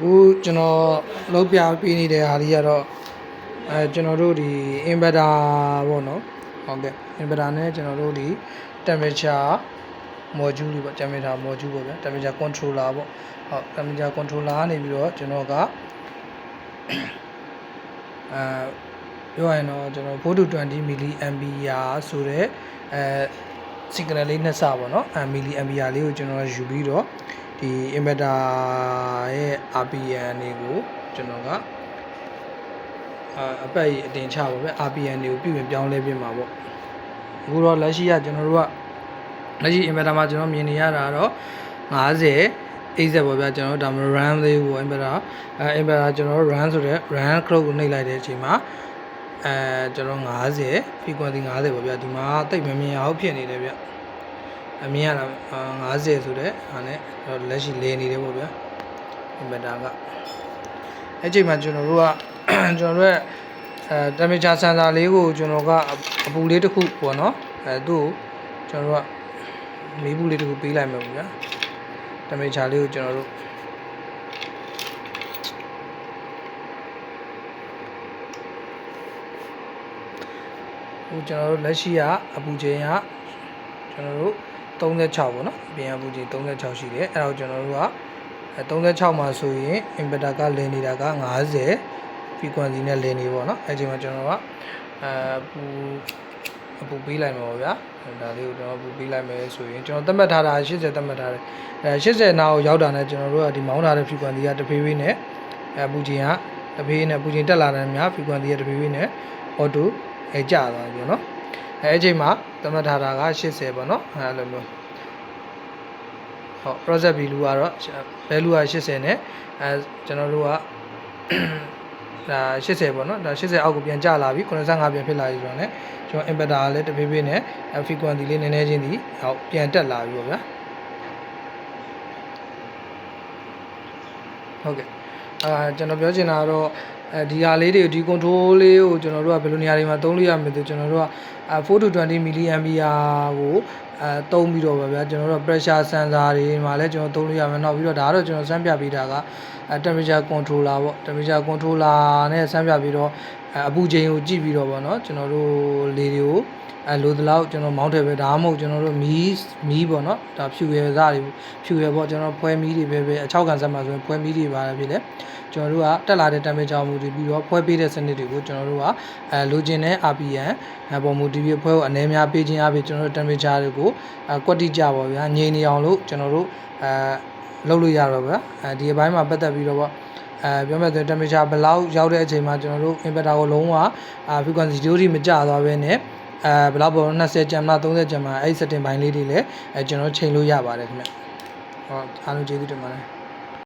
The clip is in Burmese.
အခုကျွန်တော်လုပ်ပြပေးနေတဲ့ဟာလေးကတော့အဲကျွန်တော်တို့ဒီ inverter ပေါ့နော်ဟုတ်ကဲ့ inverter နဲ့ကျွန်တော်တို့ဒီ temperature module တွေပေါ့ temperature module ပေါ့ဗျာ temperature controller ပေါ့ဟုတ် temperature controller ကနေပြီးတော့ကျွန်တော်ကအဲပြောရရင်တော့ကျွန်တော်420 milli ampere ဆိုတဲ့အဲ signal လေးနှစ်ဆပေါ့နော်အဲ milli ampere လေးကိုကျွန်တော်ယူပြီးတော့ဒီ inverter ရဲ့ RPM တွေကိုကျွန်တော်ကအာအပတ်ကြီးအတင်ချပါပဲ RPM တွေကိုပြုပြင်ပြောင်းလဲပြင်မှာပေါ့အခုတော့လက်ရှိကကျွန်တော်တို့ကလက်ရှိ inverter မှာကျွန်တော်မြင်နေရတာကတော့50 80ပေါ့ဗျာကျွန်တော်တို့ဒါမှ run လေးကို inverter အဲ inverter ကျွန်တော်တို့ run ဆိုတဲ့ run clock ကိုနှိပ်လိုက်တဲ့အချိန်မှာ အဲကျွန်တော်50 frequency 50ပေါ့ဗျာဒီမှာတိတ်မမြင်အောင်ဖြစ်နေတယ်ဗျအမြင်ရတာ50ဆိုတဲ့ဟာနဲ့တော့လက်ရှိလဲနေတယ်ပေါ့ဗျာ inverter ကအဲ့ချိန်မှာကျွန်တော်တို့ကကျွန်တော်တို့ရဲ့အဲ temperature sensor လေးကိုကျွန်တော်ကအပူလေးတစ်ခုပေါ့နော်အဲသူ့ကိုကျွန်တော်တို့ကမီးဘူးလေးတစ်ခုပေးလိုက်မယ်ပေါ့ဗျာ temperature လေးကိုကျွန်တော်တို့ ဟိုကျွန်တော်တို့လက်ရှိကအပူချိန်ကကျွန်တော်တို့36ပေါ့နော်အပြင်အပူချိန်36ရှိတယ်အဲ့ဒါကိုကျွန်တော်တို့ကအဲ36မှာဆိုရင် inverter ကလည်နေတာက50 frequency နဲ့လည်နေပေါ့နော်အဲ့ဒီမှာကျွန်တော်ကအဲပူအပူပေးလိုက်မှာပေါ့ဗျာဒါလေးကိုကျွန်တော်ပူပေးလိုက်မယ်ဆိုရင်ကျွန်တော်သတ်မှတ်ထားတာ80သတ်မှတ်ထားတယ်အဲ80နာကိုရောက်တာနဲ့ကျွန်တော်တို့ကဒီမောင်းထားတဲ့ frequency ကတဖြည်းဖြည်းနဲ့အဲပူချိန်ကတဖြည်းဖြည်းနဲ့ပူချိန်တက်လာတဲ့များ frequency ကတဖြည်းဖြည်းနဲ့ auto အဲကျသွားပြီပေါ့နော်အဲအချိန်မှာသတ်မှတ်ထားတာက80ပေါ့နော်အဲလိုမျိုးဟုတ် project value ကတော့ value က80နဲ့အဲကျွန်တော်တို့ကဒါ80ပေါ့နော်ဒါ80အောက်ကိုပြန်ကျလာပြီ95ပြန်ဖြစ်လာပြီဆိုတော့ねကျွန်တော် inverter ကလည်းတဖြည်းဖြည်းနဲ့ frequency လေးနည်းနည်းချင်းဒီဟောပြန်တက်လာပြီပေါ့ဗျာဟုတ်ကဲ့အာကျွန်တော်ပြောချင်တာကတော့ အဲဒီဟာလေးတွေဒီ control လေးကိုကျွန်တော်တို့ကဘယ်လိုနေရာတွေမှာသုံးလို့ရမလဲဆိုကျွန်တော်တို့က4 to 20 milli ampere ကိုအဲသုံးပြီးတော့ပါဗျာကျွန်တော်တို့ pressure sensor တွေမှာလည်းကျွန်တော်သုံးလို့ရမယ်နောက်ပြီးတော့ဒါကတော့ကျွန်တော်စမ်းပြပေးတာက temperature controller ပေါ့ temperature controller နဲ့စမ်းပြပြီးတော့အပူချိန်ကိုကြည့်ပြီးတော့ပေါ့နော်ကျွန်တော်တို့လေတွေကို အဲလိုတလောက်ကျွန်တော်မောင်းထည့်ပဲဒါမှမဟုတ်ကျွန်တော်တို့မီးမီးပေါ့နော်ဒါဖြူရယ်စားတွေဖြူရယ်ပေါ့ကျွန်တော်ဖွဲမီးတွေပဲပဲအချောက်ကန်ဆက်မှာဆိုရင်ဖွဲမီးတွေပါဖြစ်လေကျွန်တော်တို့ကတက်လာတဲ့ temperature မူတည်ပြီးတော့ဖွဲပေးတဲ့စနစ်တွေကိုကျွန်တော်တို့ကအဲလိုချင်တဲ့ RPM အပေါ်မူတည်ပြီးဖွဲကိုအနေများပေးခြင်းအပြင်ကျွန်တော်တို့ temperature တွေကိုအကွက်တိကြပါဗျာငြိမ်နေအောင်လို့ကျွန်တော်တို့အဲလုပ်လို့ရတော့ဗျာအဲဒီအပိုင်းမှာပတ်သက်ပြီးတော့ပေါ့အဲပြောမယ်ဆိုရင် temperature ဘယ်လောက်ရောက်တဲ့အချိန်မှာကျွန်တော်တို့ inverter ကိုလုံးဝ frequency 0တိမကျသွားဘဲနဲ့ အဲဘယ်လောက်ပေါ့20ကျမ်မ30ကျမ်မအဲ့ setting ဘိုင်းလေးတွေလည်းအဲကျွန်တော်ချိန်လို့ရပါတယ်ခင်ဗျဟုတ်အားလုံးကျေးဇူးတင်ပါတယ်